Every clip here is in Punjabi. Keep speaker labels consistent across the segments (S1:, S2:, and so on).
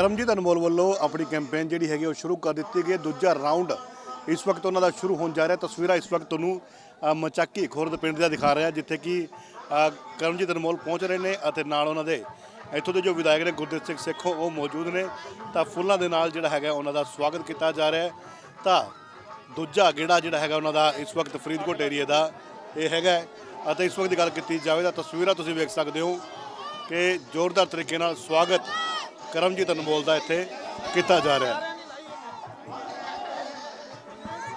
S1: ਕਰਮਜੀਤ ਅਨਮੋਲ ਵੱਲੋਂ ਆਪਣੀ ਕੈਂਪੇਨ ਜਿਹੜੀ ਹੈਗੀ ਉਹ ਸ਼ੁਰੂ ਕਰ ਦਿੱਤੀ ਗਈ ਹੈ। ਦੂਜਾ ਰਾਉਂਡ ਇਸ ਵਕਤ ਉਹਨਾਂ ਦਾ ਸ਼ੁਰੂ ਹੋਣ ਜਾ ਰਿਹਾ। ਤਸਵੀਰਾਂ ਇਸ ਵਕਤ ਤੁਹਾਨੂੰ ਮਚਾਕੀ ਖੁਰਦ ਪਿੰਡ ਦਾ ਦਿਖਾ ਰਿਹਾ, ਜਿੱਥੇ ਕਿ ਕਰਮਜੀਤ ਅਨਮੋਲ ਪਹੁੰਚ ਰਹੇ ਨੇ ਅਤੇ ਨਾਲ ਉਹਨਾਂ ਦੇ ਇੱਥੋਂ ਦੇ ਜੋ ਵਿਧਾਇਕ ਨੇ ਗੁਰਦੇਵ ਸਿੰਘ ਸੇਖੋ ਉਹ ਮੌਜੂਦ ਨੇ। ਤਾਂ ਫੁੱਲਾਂ ਦੇ ਨਾਲ ਜਿਹੜਾ ਹੈਗਾ ਉਹਨਾਂ ਦਾ ਸਵਾਗਤ ਕੀਤਾ ਜਾ ਰਿਹਾ ਤਾਂ ਦੂਜਾ ਗੇੜਾ ਜਿਹੜਾ ਹੈਗਾ ਉਹਨਾਂ ਦਾ ਇਸ ਵਕਤ ਫਰੀਦਕੋਟ ਏਰੀਆ ਦਾ ਇਹ ਹੈਗਾ ਅਤੇ ਇਸ ਵਕਤ ਦੀ ਗੱਲ ਕੀਤੀ ਜਾਵੇ ਤਾਂ ਤਸਵੀਰਾਂ ਤੁਸੀਂ ਵੇਖ ਸਕਦੇ ਹੋ ਕਿ ਜ਼ੋਰਦਾਰ ਤਰੀਕੇ ਨਾਲ ਸਵਾਗਤ ਕਰਮਜੀਤ ਅਨਮੋਲ ਦਾ ਇੱਥੇ, ਕੀਤਾ ਜਾ ਰਿਹਾ। ਹੈ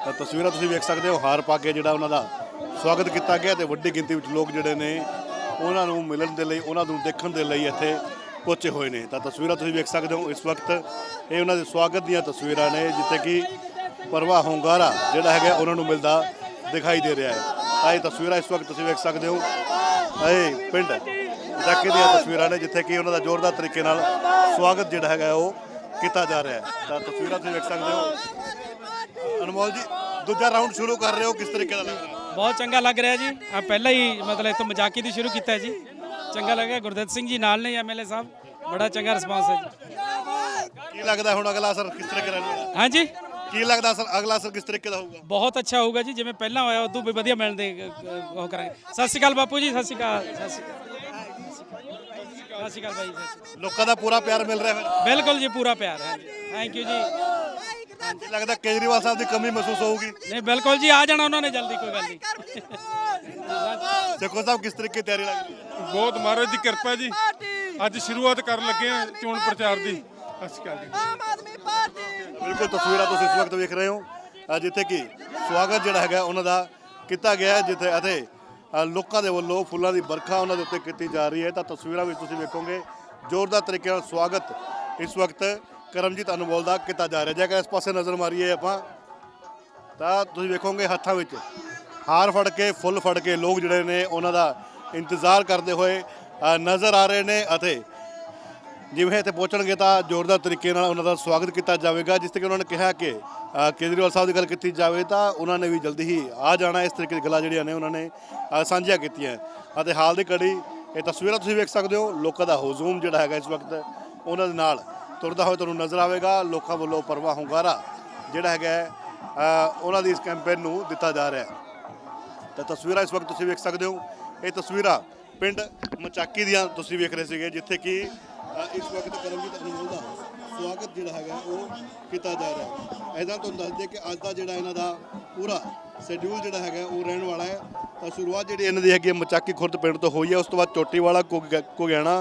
S1: ਤਾਂ ਤਸਵੀਰਾਂ ਤੁਸੀਂ ਵੇਖ ਸਕਦੇ ਹੋ, ਹਾਰ ਪਾ ਕੇ ਜਿਹੜਾ ਉਹਨਾਂ ਦਾ ਸਵਾਗਤ ਕੀਤਾ ਗਿਆ ਤੇ ਵੱਡੀ ਗਿਣਤੀ ਵਿੱਚ ਲੋਕ ਜਿਹੜੇ ਨੇ, ਉਹਨਾਂ ਨੂੰ ਮਿਲਣ ਦੇ ਲਈ, ਉਹਨਾਂ ਨੂੰ ਦੇਖਣ ਦੇ ਲਈ ਇੱਥੇ ਪਹੁੰਚੇ ਹੋਏ ਨੇ। ਤਾਂ ਤਸਵੀਰਾਂ ਤੁਸੀਂ ਵੇਖ ਸਕਦੇ ਹੋ ਇਸ ਵਕਤ, ਇਹ ਉਹਨਾਂ ਦੇ ਸਵਾਗਤ ਦੀਆਂ ਤਸਵੀਰਾਂ ਨੇ, ਜਿੱਥੇ ਕਿ ਪਰਵਾ ਹੁੰਗਾਰਾ ਜਿਹੜਾ ਹੈਗਾ ਉਹਨਾਂ ਨੂੰ ਮਿਲਦਾ ਦਿਖਾਈ ਦੇ ਰਿਹਾ ਹੈ। ਤਾਂ ਇਹ ਤਸਵੀਰਾਂ ਇਸ ਵਕਤ ਤੁਸੀਂ ਵੇਖ ਸਕਦੇ ਹੋ। ਇਹ ਪਿੰਡ ਜਾਕੇ ਦੀਆਂ ਤਸਵੀਰਾਂ ਨੇ ਜਿੱਥੇ ਕਿ ਉਹਨਾਂ ਦਾ ਜ਼ੋਰਦਾਰ ਤਰੀਕੇ ਨਾਲ ਸਵਾਗਤ ਜਿਹੜਾ ਹੈਗਾ ਉਹ ਕੀਤਾ ਜਾ ਰਿਹਾ ਹੈ। ਤਾਂ ਤਸਵੀਰਾਂ ਤੁਸੀਂ ਵੇਖ ਸਕਦੇ ਹੋ। ਅਨਮੋਲ ਜੀ ਦੂਜਾ ਰਾਉਂਡ ਸ਼ੁਰੂ ਕਰ ਰਹੇ ਹੋ ਕਿਸ ਤਰੀਕੇ ਦਾ ਲੱਗ ਰਿਹਾ?
S2: ਬਹੁਤ ਚੰਗਾ ਲੱਗ ਰਿਹਾ ਜੀ। ਆ ਪਹਿਲਾਂ ਹੀ ਮਤਲਬ ਇੱਥੋਂ ਮਜ਼ਾਕੀ ਦੀ ਸ਼ੁਰੂ ਕੀਤਾ ਜੀ। ਚੰਗਾ ਲੱਗਿਆ ਗੁਰਦੇਵ ਸਿੰਘ ਜੀ ਨਾਲ ਨੇ ਐਮਐਲਏ ਸਾਹਿਬ। ਬੜਾ ਚੰਗਾ ਰਿਸਪਾਂਸ ਹੈ ਜੀ।
S1: ਕੀ ਲੱਗਦਾ ਹੁਣ ਅਗਲਾ ਅਸਰ ਕਿਸ ਤਰੀਕੇ ਦਾ ਹੋਊਗਾ?
S2: ਹਾਂਜੀ?
S1: ਕੀ ਲੱਗਦਾ ਅਸਰ ਅਗਲਾ ਅਸਰ ਕਿਸ ਤਰੀਕੇ ਦਾ ਹੋਊਗਾ?
S2: ਬਹੁਤ ਅੱਛਾ ਹੋਊਗਾ ਜੀ ਜਿਵੇਂ ਪਹਿਲਾਂ ਹੋਇਆ ਉਦੋਂ ਵੀ ਵਧੀਆ ਮਿਲਣ ਦੇ ਉਹ ਕਰਾਂਗੇ। ਸਤਿ ਸ਼੍ਰੀ ਅਕਾਲ ਬਾਪੂ ਜੀ ਸਤਿ ਸ਼੍ਰੀ ਅਕਾਲ ਸਤਿ ਸ਼੍ਰੀ ਅਕਾਲ। ਸਤਿ ਸ਼੍ਰੀ ਅਕਾਲ।
S1: ਲੋਕਾਂ ਦਾ ਪੂਰਾ ਪਿਆਰ ਮਿਲ ਰਿਹਾ ਫਿਰ।
S2: ਬਿਲਕੁਲ ਜੀ ਪੂਰਾ ਪਿਆਰ ਹੈ ਥੈਂਕ ਯੂ ਜੀ।
S1: ਲੱਗਦਾ ਕੇਜਰੀਵਾਲ ਸਾਹਿਬ ਦੀ ਕਮੀ ਮਹਿਸੂਸ ਹੋਊਗੀ।
S2: ਨਹੀਂ ਬਿਲਕੁਲ ਜੀ ਆ ਜਾਣਾ ਉਹਨਾਂ ਨੇ ਜਲਦੀ ਕੋਈ ਗੱਲ ਨਹੀਂ।
S1: ਦੇਖੋ ਸਾਹਿਬ ਕਿਸ ਤਰੀਕੇ ਦੀ ਤਿਆਰੀ ਲੱਗ ਰਹੀ ਹੈ।
S3: ਬਹੁਤ ਮਹਾਰਾਜ ਦੀ ਕਿਰਪਾ ਜੀ। ਅੱਜ ਸ਼ੁਰੂਆਤ ਕਰਨ ਲੱਗੇ ਹਾਂ ਚੋਣ ਪ੍ਰਚਾਰ ਦੀ। ਸਤਿ ਸ਼੍ਰੀ ਅਕਾਲ ਜੀ।
S4: ਆਮ ਆਦਮੀ ਪਾਰਟੀ।
S1: ਬਿਲਕੁਲ ਤਸਵੀਰਾਂ ਤੁਸੀਂ ਇਸ ਵਕਤ ਵੇਖ ਰਹੇ ਹੋ। ਅ, ਜਿੱਥੇ ਕਿ ਸਵਾਗਤ ਜਿਹੜਾ ਹੈਗਾ ਉਹਨਾਂ ਦਾ ਕੀਤਾ ਗਿਆ ਹੈ ਜਿੱਥੇ ਅਤੇ ਲੋਕਾਂ ਦੇ ਵੱਲੋਂ ਫੁੱਲਾਂ ਦੀ ਵਰਖਾ ਉਹਨਾਂ ਦੇ ਉੱਤੇ ਕੀਤੀ ਜਾ ਰਹੀ ਹੈ। ਤਾਂ ਤਸਵੀਰਾਂ ਵਿੱਚ ਤੁਸੀਂ ਵੇਖੋਗੇ। ਜ਼ੋਰਦਾਰ ਤਰੀਕੇ ਨਾਲ ਸਵਾਗਤ ਇਸ ਵਕਤ ਕਰਮਜੀਤ ਅਨਮੋਲ ਦਾ ਕੀਤਾ ਜਾ ਰਿਹਾ। ਜੇਕਰ ਇਸ ਪਾਸੇ ਨਜ਼ਰ ਮਾਰੀਏ ਆਪਾਂ, ਤਾਂ ਤੁਸੀਂ ਵੇਖੋਗੇ ਹੱਥਾਂ ਵਿੱਚ ਹਾਰ ਫੜ ਕੇ, ਫੁੱਲ ਫੜ ਕੇ ਲੋਕ ਜਿਹੜੇ ਨੇ ਉਹਨਾਂ ਦਾ ਇੰਤਜ਼ਾਰ ਕਰਦੇ ਹੋਏ ਨਜ਼ਰ ਆ ਰਹੇ ਨੇ ਅਤੇ ਜਿਵੇਂ ਇੱਥੇ ਪਹੁੰਚਣਗੇ ਤਾਂ ਜ਼ੋਰਦਾਰ ਤਰੀਕੇ ਨਾਲ ਉਹਨਾਂ ਦਾ ਸਵਾਗਤ ਕੀਤਾ ਜਾਵੇਗਾ, ਜਿਸ ਤਰੀਕੇ ਉਹਨਾਂ ਨੇ ਕਿਹਾ ਕਿ ਕੇਜਰੀਵਾਲ ਸਾਹਿਬ ਦੀ ਗੱਲ ਕੀਤੀ ਜਾਵੇ ਤਾਂ ਉਹਨਾਂ ਨੇ ਵੀ ਜਲਦੀ ਹੀ ਆ ਜਾਣਾ, ਇਸ ਤਰੀਕੇ ਦੀ ਗੱਲਾਂ ਜਿਹੜੀਆਂ ਨੇ ਉਹਨਾਂ ਨੇ ਸਾਂਝੀਆਂ ਕੀਤੀਆਂ। ਅਤੇ ਹਾਲ ਦੀ ਘੜੀ, ਇਹ ਤਸਵੀਰਾਂ ਤੁਸੀਂ ਵੇਖ ਸਕਦੇ ਹੋ, ਲੋਕਾਂ ਦਾ ਹਜ਼ੂਮ ਜਿਹੜਾ ਹੈਗਾ ਇਸ ਵਕਤ, ਉਹਨਾਂ ਦੇ ਨਾਲ ਤੁਰਦਾ ਹੋਇਆ ਤੁਹਾਨੂੰ ਨਜ਼ਰ ਆਵੇਗਾ, ਲੋਕਾਂ ਵੱਲੋਂ ਪਰਵਾ ਹੁੰਗਾਰਾ ਜਿਹੜਾ ਹੈਗਾ ਉਹਨਾਂ ਦੀ ਇਸ ਕੈਂਪੇਨ ਨੂੰ ਦਿੱਤਾ ਜਾ ਰਿਹਾ ਹੈ। ਤਾਂ ਤਸਵੀਰਾਂ ਇਸ ਵਕਤ ਤੁਸੀਂ ਵੇਖ ਸਕਦੇ ਹੋ, ਇਹ ਤਸਵੀਰਾਂ ਪਿੰਡ ਮਚਾਕੀ ਦੀਆਂ ਤੁਸੀਂ ਵੇਖ ਰਹੇ ਸੀਗੇ, ਜਿੱਥੇ ਕਿ ਅ, ਇਸ ਵਕਤ ਕਰਮਜੀਤ ਅਨਮੋਲ ਦਾ ਸਵਾਗਤ ਜਿਹੜਾ ਹੈਗਾ ਉਹ ਕੀਤਾ ਜਾ ਰਿਹਾ। ਹੈ ਇਹਦਾ ਤੁਹਾਨੂੰ ਦੱਸ ਦਈਏ ਕਿ ਅੱਜ ਦਾ ਜਿਹੜਾ ਇਹਨਾਂ ਦਾ ਪੂਰਾ ਸ਼ੈਡਿਊਲ ਜਿਹੜਾ ਹੈਗਾ ਉਹ ਰਹਿਣ ਵਾਲਾ ਹੈ। ਤਾਂ ਸ਼ੁਰੂਆਤ ਜਿਹੜੀ ਇਹਨਾਂ ਦੀ ਹੈਗੀ ਹੈ ਮਚਾਕੀ ਖੁਰਦ ਪਿੰਡ ਤੋਂ ਹੋਈ ਹੈ। ਉਸ ਤੋਂ ਬਾਅਦ ਚੋਟੀ ਵਾਲਾ ਕੋਗਿਆਣਾ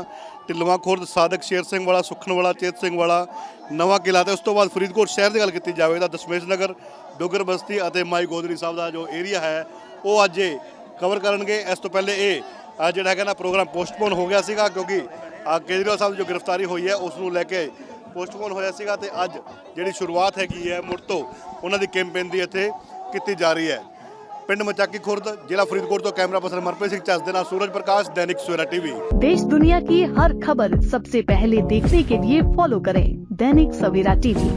S1: ਢਿੱਲਵਾਂ ਖੁਰਦ ਸਾਦਕ ਸ਼ੇਰ ਸਿੰਘ ਵਾਲਾ ਸੁਖਣ ਵਾਲਾ ਚੇਤ ਸਿੰਘ ਵਾਲਾ ਨਵਾਂ ਕਿਲਾ ਤੇ ਉਸ ਤੋਂ ਬਾਅਦ ਫਰੀਦਕੋਟ ਸ਼ਹਿਰ ਦੀ ਗੱਲ ਕੀਤੀ ਜਾਵੇ ਤਾਂ ਦਸ਼ਮੇਸ਼ ਨਗਰ ਡੋਗਰ ਬਸਤੀ ਅਤੇ ਮਾਈ ਗੋਦਰੀ ਸਾਹਿਬ ਦਾ ਜੋ ਏਰੀਆ ਹੈ ਉਹ ਅੱਜ ਇਹ ਕਵਰ ਕਰਨਗੇ। ਇਸ ਤੋਂ ਪਹਿਲੇ ਇਹ ਅ, ਜਿਹੜਾ ਹੈਗਾ ਨਾ ਪ੍ਰੋਗਰਾਮ ਪੋਸਟਪੋਨ ਹੋ ਗਿਆ ਸੀਗਾ ਕਿਉਂਕਿ ਕੇਜਰੀਵਾਲ ਸਾਹਿਬ ਦੀ ਜੋ ਗ੍ਰਿਫਤਾਰੀ ਹੋਈ ਹੈ ਉਸ ਨੂੰ ਲੈ ਕੇ ਪੋਸਟਪੋਨ ਹੋਇਆ ਸੀਗਾ ਤੇ ਅੱਜ ਜਿਹੜੀ ਸ਼ੁਰੂਆਤ ਹੈਗੀ ਹੈ ਮੁੜ ਤੋਂ ਉਹਨਾਂ ਦੀ ਕੈਂਪੇਨ ਦੀ ਇੱਥੇ ਕੀਤੀ ਜਾ ਰਹੀ ਹੈ ਪਿੰਡ ਮਚਾਕੀ ਖੁਰਦ ਜ਼ਿਲ੍ਹਾ ਫਰੀਦਕੋਟ ਤੋਂ ਕੈਮਰਾ ਪਰਸਨ ਮਰਪ੍ਰੀਤ ਸਿੰਘ ਚੱਸ ਦੇ ਨਾਲ ਸੂਰਜ ਪ੍ਰਕਾਸ਼ ਦੈਨਿਕ ਸਵੇਰਾ ਟੀਵੀ
S5: देश दुनिया की हर खबर सबसे पहले देखने के लिए फॉलो करें Dainik Savera TV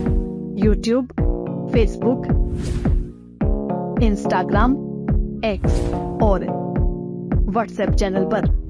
S5: YouTube Facebook Instagram X और व्हाट्सएप चैनल पर।